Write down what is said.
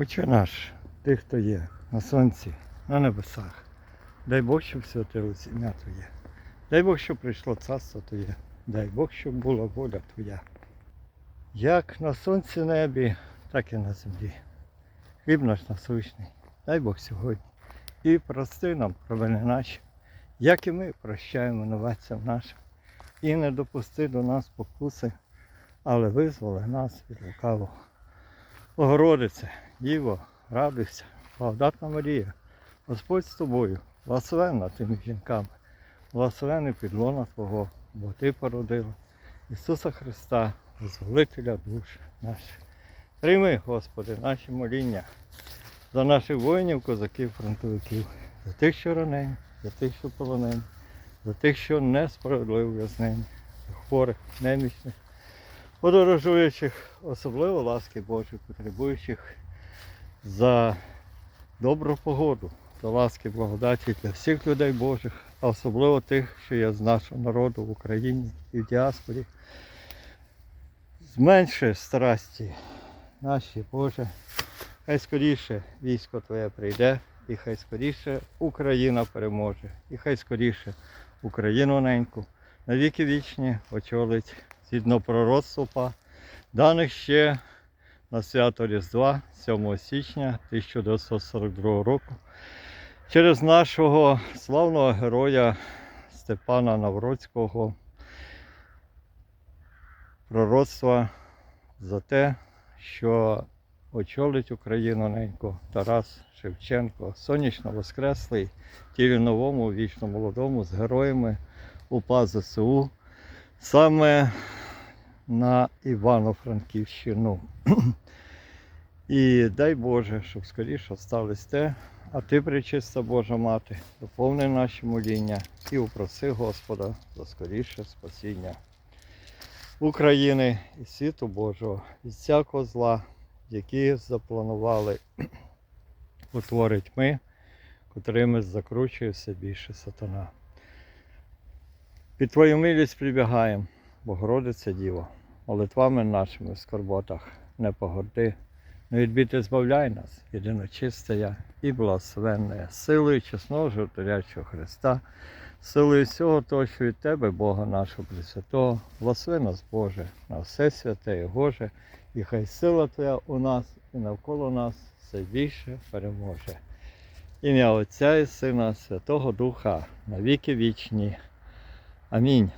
Отче наш, ти, хто є на сонці, на небесах. Дай Бог, щоб святилось ім'я Твоє. Дай Бог, щоб прийшло царство Твоє. Дай Бог, щоб була воля Твоя. Як на сонці небі, так і на землі. Хліб наш насущний. Дай Бог сьогодні. І прости нам провини наші, як і ми прощаємо новацям нашим. І не допусти до нас покуси, але визволи нас від лукавого. Богородице, Діво, радуйся, благодатна Марія, Господь з тобою, благословенна тими жінками, благословений підлона Твого, бо Ти породила Ісуса Христа, Визволителя душ наших. Прийми, Господи, наші моління за наших воїнів, козаків, фронтовиків, за тих, що ранені, за тих, що полонені, за тих, що несправедливо в'язнені, за хворих, немічних, подорожуючих, особливо ласки Божої, потребуючих за добру погоду, за ласки благодаті для всіх людей Божих, а особливо тих, що є з нашого народу в Україні і в діаспорі. Зменши страсті наші, Боже. Хай скоріше військо Твоє прийде, і хай скоріше Україна переможе, і хай скоріше Україну неньку на віки вічні очолить згідно пророцтва, даних ще на свято Різдва 7 січня 1942 року через нашого славного героя Степана Навроцького пророцтва за те, що очолить Україну ненько Тарас Шевченко, сонячно воскреслий, тілі новому, вічно молодому, з героями УПА ЗСУ, саме на Івано-Франківщину. І дай Боже, щоб скоріше сталося те, а ти, пречиста Божа Мати, доповни наші моління і упроси Господа за скоріше спасіння України і світу Божого від всякого зла, які запланували утворить ми, котрими закручує все більше сатана. Під Твою милість прибігаємо, Богородиця Діво, молитвами нашими в скорботах не погорди, не відбіти збавляй нас, єдиночистая і благословенна, силою чесного животворячого Христа, силою всього того, що від Тебе, Бога нашого Пресвятого, благослови нас, Боже, на все святе і Боже, і хай сила Твоя у нас і навколо нас все більше переможе. Ім'я Отця і Сина, Святого Духа, на віки вічні. Амінь.